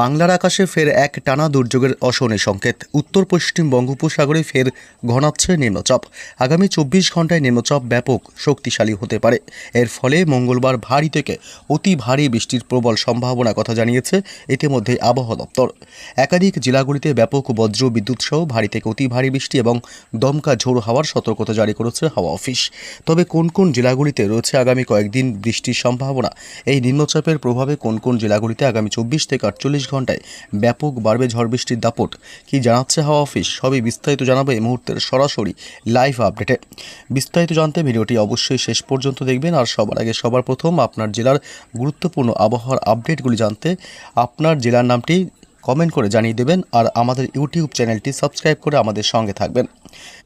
বাংলার আকাশে ফের এক টানা দুর্যোগের অশনি সংকেত। উত্তর পশ্চিম বঙ্গোপসাগরে ফের ঘনাচ্ছে নিম্নচাপ। আগামী চব্বিশ ঘন্টায় নিম্নচাপ ব্যাপক শক্তিশালী হতে পারে। এর ফলে মঙ্গলবার ভারী থেকে অতি ভারী বৃষ্টির প্রবল সম্ভাবনা কথা জানিয়েছে ইতিমধ্যে আবহাওয়া দপ্তর। একাধিক জেলাগুলিতে ব্যাপক বজ্র বিদ্যুৎ সহ ভারী থেকে অতি ভারী বৃষ্টি এবং দমকা ঝোড় হাওয়ার সতর্কতা জারি করেছে হাওয়া অফিস। তবে কোন কোন জেলাগুলিতে রয়েছে আগামী কয়েকদিন বৃষ্টির সম্ভাবনা? এই নিম্নচাপের প্রভাবে কোন কোন জেলাগুলিতে আগামী চব্বিশ থেকে আটচল্লিশ ঘন্টায় ব্যাপক বাড়বে ঝড় বৃষ্টির দাপট। কি জানাচ্ছে হাওয়া অফিস? সবই বিস্তারিত জানাবে এই মুহূর্তের সরাসরি লাইভ আপডেটে। বিস্তারিত জানতে ভিডিওটি অবশ্যই শেষ পর্যন্ত দেখবেন। আর সবার আগে সবার প্রথম আপনার জেলার গুরুত্বপূর্ণ আবহাওয়ার আপডেটগুলি জানতে আপনার জেলার নামটি কমেন্ট করে জানিয়ে দেবেন আর আমাদের ইউটিউব চ্যানেলটি সাবস্ক্রাইব করে আমাদের সঙ্গে থাকবেন।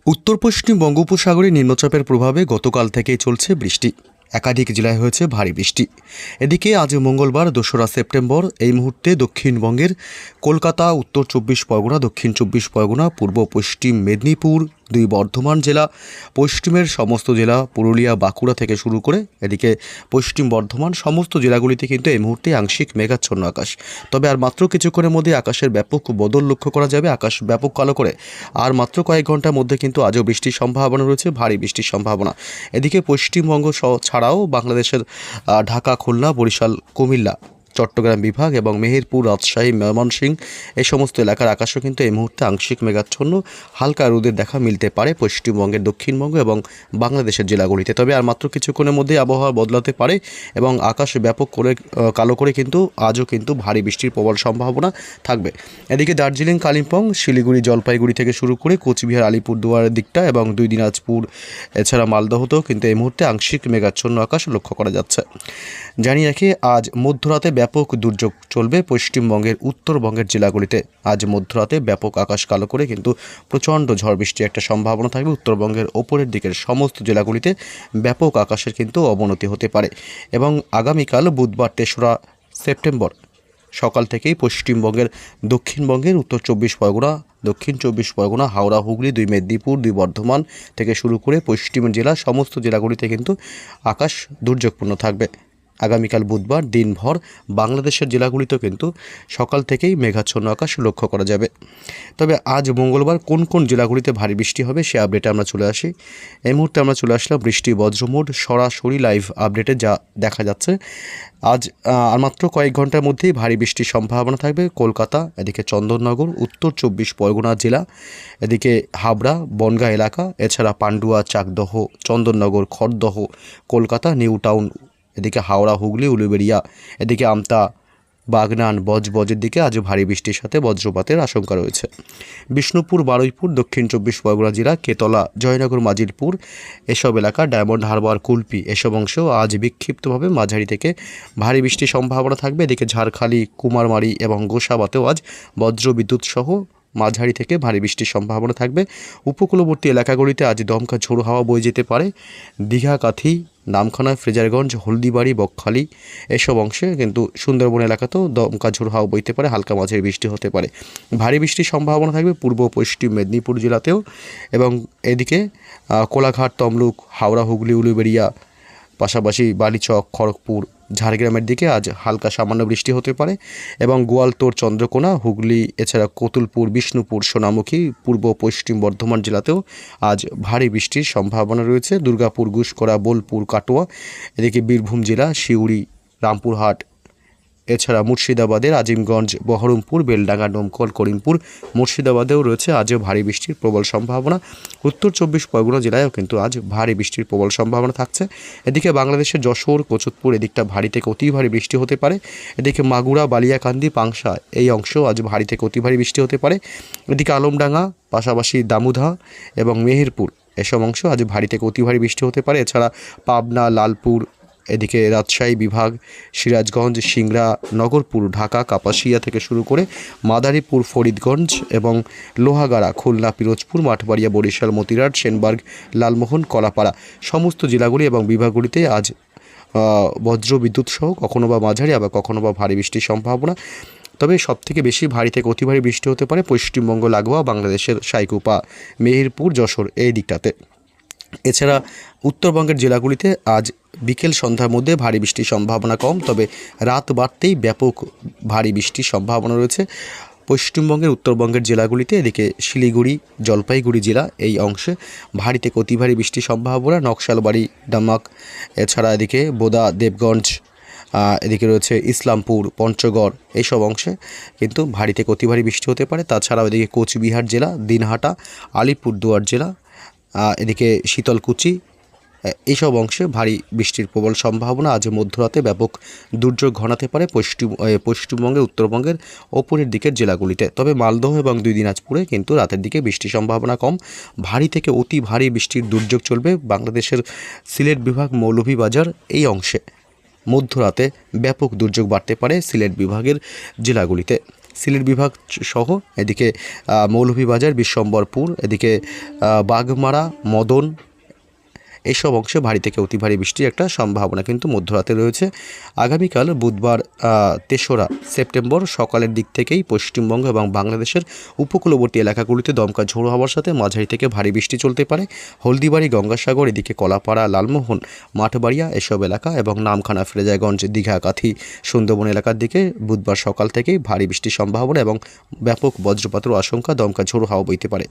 উত্তর পশ্চিম বঙ্গোপসাগরে নিম্নচাপের প্রভাবে গতকাল থেকেই চলছে বৃষ্টি। একাধিক জেলায় হয়েছে ভারী বৃষ্টি। এদিকে আজ মঙ্গলবার, দোসরা সেপ্টেম্বর, এই মুহূর্তে দক্ষিণবঙ্গের কলকাতা, উত্তর চব্বিশ পরগনা, দক্ষিণ চব্বিশ পরগনা, পূর্ব পশ্চিম মেদিনীপুর দুই বর্ধমান জেলা, পশ্চিমের সমস্ত জেলা, পুরুলিয়া, বাঁকুড়া থেকে শুরু করে এদিকে পশ্চিম বর্ধমান সমস্ত জেলাগুলিতে কিন্তু এই মুহূর্তে আংশিক মেঘাচ্ছন্ন আকাশ। তবে আর মাত্র কিছুক্ষণের মধ্যে আকাশের ব্যাপক বদল লক্ষ্য করা যাবে। আকাশ ব্যাপক কালো করে আর মাত্র কয়েক ঘণ্টার মধ্যে কিন্তু আজও বৃষ্টির সম্ভাবনা রয়েছে, ভারী বৃষ্টির সম্ভাবনা। এদিকে পশ্চিমবঙ্গ ছাড়াও বাংলাদেশের ঢাকা, খুলনা, বরিশাল, কুমিল্লা চট্টগ্রাম বিভাগ এবং মেহেরপুর, রাজশাহী, ময়মনসিংহ, এই সমস্ত এলাকার আকাশও কিন্তু এই মুহূর্তে আংশিক মেঘাচ্ছন্ন। হালকা রোদের দেখা মিলতে পারে পশ্চিমবঙ্গের, দক্ষিণবঙ্গ এবং বাংলাদেশের জেলাগুলিতে। তবে আর মাত্র কিছুক্ষণের মধ্যে আবহাওয়া বদলাতে পারে এবং আকাশ ব্যাপক করে কালো করে কিন্তু, আজও কিন্তু ভারী বৃষ্টির প্রবল সম্ভাবনা থাকবে। এদিকে দার্জিলিং, কালিম্পং, শিলিগুড়ি, জলপাইগুড়ি থেকে শুরু করে কোচবিহার আলিপুরদুয়ারের দিকটা এবং দুই দিনাজপুর, এছাড়া মালদহতেও কিন্তু এই মুহূর্তে আংশিক মেঘাচ্ছন্ন আকাশ লক্ষ্য করা যাচ্ছে। জানিয়ে রাখি, আজ মধ্যরাতে ব্যাপক দুর্যোগ চলবে। পশ্চিমবঙ্গের উত্তরবঙ্গের জেলাগুলিতে আজ মধ্যরাতে ব্যাপক আকাশ কালো করে কিন্তু প্রচণ্ড ঝড় বৃষ্টির একটা সম্ভাবনা থাকবে। উত্তরবঙ্গের ওপরের দিকের সমস্ত জেলাগুলিতে ব্যাপক আকাশের কিন্তু অবনতি হতে পারে এবং আগামীকাল বুধবার, তেসরা সেপ্টেম্বর সকাল থেকেই পশ্চিমবঙ্গের দক্ষিণবঙ্গের উত্তর চব্বিশ পরগনা, দক্ষিণ চব্বিশ পরগনা, হাওড়া, হুগলি, দুই মেদিনীপুর, দুই বর্ধমান থেকে শুরু করে পশ্চিম জেলা সমস্ত জেলাগুলিতে কিন্তু আকাশ দুর্যোগপূর্ণ থাকবে। আগামীকাল বুধবার দিনভর বাংলাদেশের জেলাগুলিতেও কিন্তু সকাল থেকেই মেঘাচ্ছন্ন আকাশ লক্ষ্য করা যাবে। তবে আজ মঙ্গলবার কোন কোন জেলাগুলিতে ভারী বৃষ্টি হবে সে আপডেটে আমরা চলে আসি। এই মুহূর্তে আমরা চলে আসলাম বৃষ্টি বজ্রমোড সরাসরি লাইভ আপডেটে যা দেখা যাচ্ছে। আজ আর মাত্র কয়েক ঘণ্টার মধ্যেই ভারী বৃষ্টির সম্ভাবনা থাকবে কলকাতা, এদিকে চন্দননগর, উত্তর চব্বিশ পরগনা জেলা, এদিকে হাবড়া, বনগাঁ এলাকা, এছাড়া পান্ডুয়া, চাকদহ, চন্দননগর, খড়দহ, কলকাতা, নিউ টাউন এদিকে হাওড়া, হুগলি, উলুবেড়িয়া, এদিকে আমতা, বাগনান বজবজের দিকে আজ ভারী বৃষ্টির সাথে বজ্রপাতের আশঙ্কা রয়েছে। বিষ্ণুপুর, বারুইপুর, দক্ষিণ চব্বিশ পরগনা জেলা, কেতলা, জয়নগর, মাজিলপুর এসব এলাকা, ডায়মন্ড হারবার, কুলপি এসব অংশেও আজ বিক্ষিপ্তভাবে মাঝারি থেকে ভারী বৃষ্টির সম্ভাবনা থাকবে। এদিকে ঝাড়খালি, কুমারমারি এবং গোসাবাতেও আজ বজ্র বিদ্যুৎ সহ মাঝারি থেকে ভারী বৃষ্টির সম্ভাবনা থাকবে। উপকূলবর্তী এলাকাগুলিতে আজ দমকা ঝোড়ো হাওয়া বয়ে যেতে পারে। দীঘা কাথি নামখানা, ফ্রেজারগঞ্জ, হলদিবাড়ি, বকখালি এসব অংশে কিন্তু সুন্দরবন এলাকাতেও দমকা ঝোড়ো হাওয়া বইতে পারে, হালকা মাঝারি বৃষ্টি হতে পারে। ভারী বৃষ্টির সম্ভাবনা থাকবে পূর্ব, পশ্চিম মেদিনীপুর জেলাতেও এবং এদিকে কোলাঘাট, তমলুক, হাওড়া, হুগলি, উলুবেড়িয়া, পাশাপাশি বালিচক, খড়গপুর ঝাড়গ্রামের দিকে আজ হালকা সামান্য বৃষ্টি হতে পারে এবং গোয়ালতোড় চন্দ্রকোনা, হুগলি, এছাড়া কতুলপুর, বিষ্ণুপুর, সোনামুখী, পূর্ব পশ্চিম বর্ধমান জেলাতেও আজ ভারী বৃষ্টির সম্ভাবনা রয়েছে। দুর্গাপুর গুসকরা বোলপুর, কাটোয়া, এদিকে বীরভূম জেলা সিউড়ি রামপুরহাট এছাড়া মুর্শিদাবাদের আজিমগঞ্জ বহরমপুর, বেলডাঙ্গা ডোমকল করিমপুর, মুর্শিদাবাদেও রয়েছে আজও ভারী বৃষ্টির প্রবল সম্ভাবনা। উত্তর চব্বিশ পরগনা জেলায়ও কিন্তু আজ ভারী বৃষ্টির প্রবল সম্ভাবনা থাকছে। এদিকে বাংলাদেশের যশোর কোচতপুর এদিকটা ভারী থেকে অতি ভারী বৃষ্টি হতে পারে। এদিকে মাগুরা, বালিয়াকান্দি, পাংশা এই অংশেও আজ ভারী থেকে অতি ভারী বৃষ্টি হতে পারে। এদিকে আলমডাঙ্গা, পাশাপাশি দামুধা এবং মেহেরপুর এসব অংশ আজ ভারী থেকে অতি ভারী বৃষ্টি হতে পারে। এছাড়া পাবনা, লালপুর এদিকে রাজশাহী বিভাগ, সিরাজগঞ্জ, সিংড়া, নগরপুর, ঢাকা, কাপাসিয়া থেকে শুরু করে মাদারীপুর, ফরিদগঞ্জ এবং লোহাগাড়া, খুলনা, পিরোজপুর, মাঠবাড়িয়া, বরিশাল, মতিরাট, সেনবার্গ, লালমোহন, কলাপাড়া সমস্ত জেলাগুলি এবং বিভাগগুলিতে আজ বজ্র বিদ্যুৎ সহ কখনো বা মাঝারি আবার কখনো বা ভারী বৃষ্টির সম্ভাবনা। তবে সবথেকে বেশি ভারী থেকে অতি ভারী বৃষ্টি হতে পারে পশ্চিমবঙ্গ, লাগোয়া, বাংলাদেশের সাইকুপা, মেহেরপুর, যশোর এই দিকটাতে। এছাড়া উত্তরবঙ্গের জেলাগুলিতে আজ বিকেল সন্ধ্যার মধ্যে ভারী বৃষ্টির সম্ভাবনা কম, তবে রাত বাড়তেই ব্যাপক ভারী বৃষ্টির সম্ভাবনা রয়েছে। পশ্চিমবঙ্গের উত্তরবঙ্গের জেলাগুলিতে, এদিকে শিলিগুড়ি, জলপাইগুড়ি জেলা এই অংশে ভারী থেকে অতি ভারী বৃষ্টির সম্ভাবনা, নকশালবাড়ি, ডামাক, এছাড়া এদিকে বোদা, দেবগঞ্জ এদিকে রয়েছে ইসলামপুর, পঞ্চগড় এইসব অংশে কিন্তু ভারী থেকে অতি ভারী বৃষ্টি হতে পারে। তাছাড়াও এদিকে কোচবিহার জেলা, দিনহাটা, আলিপুরদুয়ার জেলা এদিকে শীতলকুচি এইসব অংশে ভারী বৃষ্টির প্রবল সম্ভাবনা আজ মধ্যরাতে ব্যাপক দুর্যোগ ঘনাতে পারে পশ্চিম পশ্চিমবঙ্গের, উত্তরবঙ্গের ওপরের দিকের জেলাগুলিতে। তবে মালদহ এবং দুই দিনাজপুরে কিন্তু রাতের দিকে বৃষ্টির সম্ভাবনা কম। ভারী থেকে অতি ভারী বৃষ্টির দুর্যোগ চলবে বাংলাদেশের সিলেট বিভাগ মৌলভীবাজার এই অংশে। মধ্যরাতে ব্যাপক দুর্যোগ বাড়তে পারে সিলেট বিভাগের জেলাগুলিতে। সিলেট বিভাগ সহ এদিকে মৌলভীবাজার, বিশ্বম্বরপুর, এদিকে বাগমারা, মদন এইসব অংশে ভারী থেকে অতি ভারী বৃষ্টির একটা সম্ভাবনা কিন্তু মধ্যরাতে রয়েছে। আগামীকাল বুধবার তেসরা সেপ্টেম্বর সকালের দিক থেকেই পশ্চিমবঙ্গ এবং বাংলাদেশের উপকূলবর্তী এলাকাগুলিতে দমকা ঝোড়ো হওয়ার সাথে মাঝারি থেকে ভারী বৃষ্টি চলতে পারে। হলদিবাড়ি, গঙ্গাসাগর, এদিকে কলাপাড়া, লালমোহন, মাঠবাড়িয়া এসব এলাকা এবং নামখানা ফ্রেজাগঞ্জ, দীঘা, কাথি, সুন্দরবন এলাকার দিকে বুধবার সকাল থেকেই ভারী বৃষ্টির সম্ভাবনা এবং ব্যাপক বজ্রপাতের আশঙ্কা দমকা ঝোড়ো হাওয়া বইতে পারে।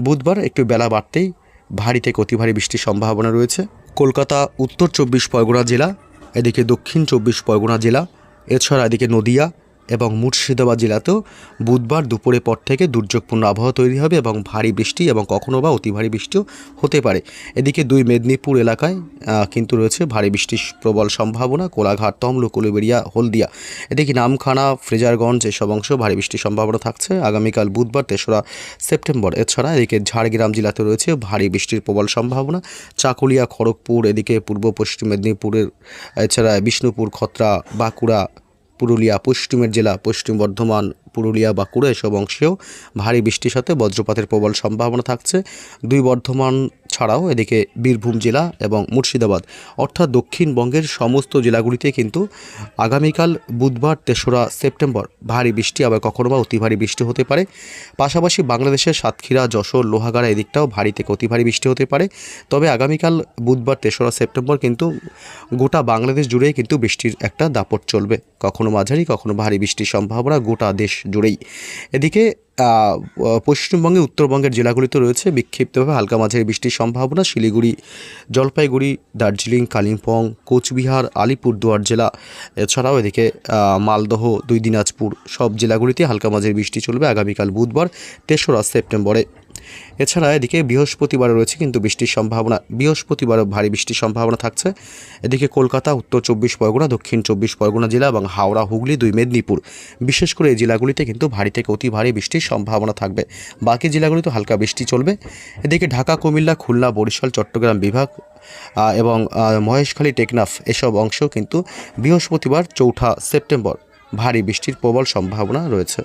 বুধবার একটু বেলা বাড়তেই ভারী থেকে অতি ভারী বৃষ্টির সম্ভাবনা রয়েছে। কলকাতা, উত্তর চব্বিশ পরগনা জেলা, এদিকে দক্ষিণ চব্বিশ পরগনা জেলা, এছাড়া এদিকে নদিয়া এবং মুর্শিদাবাদ জেলাতেও বুধবার দুপুরের পর থেকে দুর্যোগপূর্ণ আবহাওয়া তৈরি হবে এবং ভারী বৃষ্টি এবং কখনো বা অতি ভারী বৃষ্টিও হতে পারে। এদিকে দুই মেদিনীপুর এলাকায় কিন্তু রয়েছে ভারী বৃষ্টির প্রবল সম্ভাবনা। কোলাঘাট, তমলুক, উলুবেড়িয়া, হলদিয়া। এদিকে নামখানা, ফ্রেজারগঞ্জ এসব অংশ ভারী বৃষ্টির সম্ভাবনা থাকছে। আগামীকাল বুধবার, তেসরা সেপ্টেম্বর। এছাড়া এদিকে ঝাড়গ্রাম জেলাতে রয়েছে ভারী বৃষ্টির প্রবল সম্ভাবনা। চাকুলিয়া, খড়গপুর, এদিকে পূর্ব পশ্চিম মেদিনীপুরের, এছাড়া বিষ্ণুপুর, খত্রা, বাঁকুড়া পুরুলিয়া, পশ্চিমের জেলা, পশ্চিম বর্ধমান, পুরুলিয়া বাঁকুড়া এসব অংশেও ভারী বৃষ্টির সাথে বজ্রপাতের প্রবল সম্ভাবনা থাকছে। দুই বর্ধমান ছাড়াও এদিকে বীরভূম জেলা এবং মুর্শিদাবাদ, অর্থাৎ দক্ষিণবঙ্গের সমস্ত জেলাগুলিতে কিন্তু আগামীকাল বুধবার, তেসরা সেপ্টেম্বর ভারী বৃষ্টি আবার কখনো বা অতি ভারী বৃষ্টি হতে পারে। পাশাপাশি বাংলাদেশের সাতক্ষীরা, যশোর, লোহাগাড়া এদিকটাও ভারী থেকে অতি ভারী বৃষ্টি হতে পারে। তবে আগামীকাল বুধবার, তেসরা সেপ্টেম্বর কিন্তু গোটা বাংলাদেশ জুড়েই কিন্তু বৃষ্টির একটা দাপট চলবে। কখনো মাঝারি, কখনো ভারী বৃষ্টির সম্ভাবনা গোটা দেশ জুড়েই। এদিকে পশ্চিমবঙ্গে, উত্তরবঙ্গের জেলাগুলিতে রয়েছে বিক্ষিপ্তভাবে হালকা মাঝারি বৃষ্টির সম্ভাবনা। শিলিগুড়ি, জলপাইগুড়ি, দার্জিলিং, কালিম্পং, কোচবিহার, আলিপুরদুয়ার জেলা, এছাড়াও এদিকে মালদহ, দুই দিনাজপুর সব জেলাগুলিতে হালকা মাঝারি বৃষ্টি চলবে আগামীকাল বুধবার, তেসরা সেপ্টেম্বরে। এছাড়া এদিকে বৃহস্পতিবারও রয়েছে কিন্তু বৃষ্টির সম্ভাবনা, বৃহস্পতিবারও ভারী বৃষ্টির সম্ভাবনা থাকছে। এদিকে কলকাতা, উত্তর চব্বিশ পরগনা, দক্ষিণ চব্বিশ পরগনা জেলা এবং হাওড়া, হুগলি, দুই মেদিনীপুর। বিশেষ করে এই জেলাগুলিতে কিন্তু ভারী থেকে অতি ভারী বৃষ্টির সম্ভাবনা থাকবে। বাকি জেলাগুলিতে হালকা বৃষ্টি চলবে। এদিকে ঢাকা, কুমিল্লা, খুলনা, বরিশাল, চট্টগ্রাম বিভাগ এবং মহেশখালী, টেকনাফ এসব অংশ কিন্তু বৃহস্পতিবার চৌঠা সেপ্টেম্বর ভারী বৃষ্টির প্রবল সম্ভাবনা রয়েছে।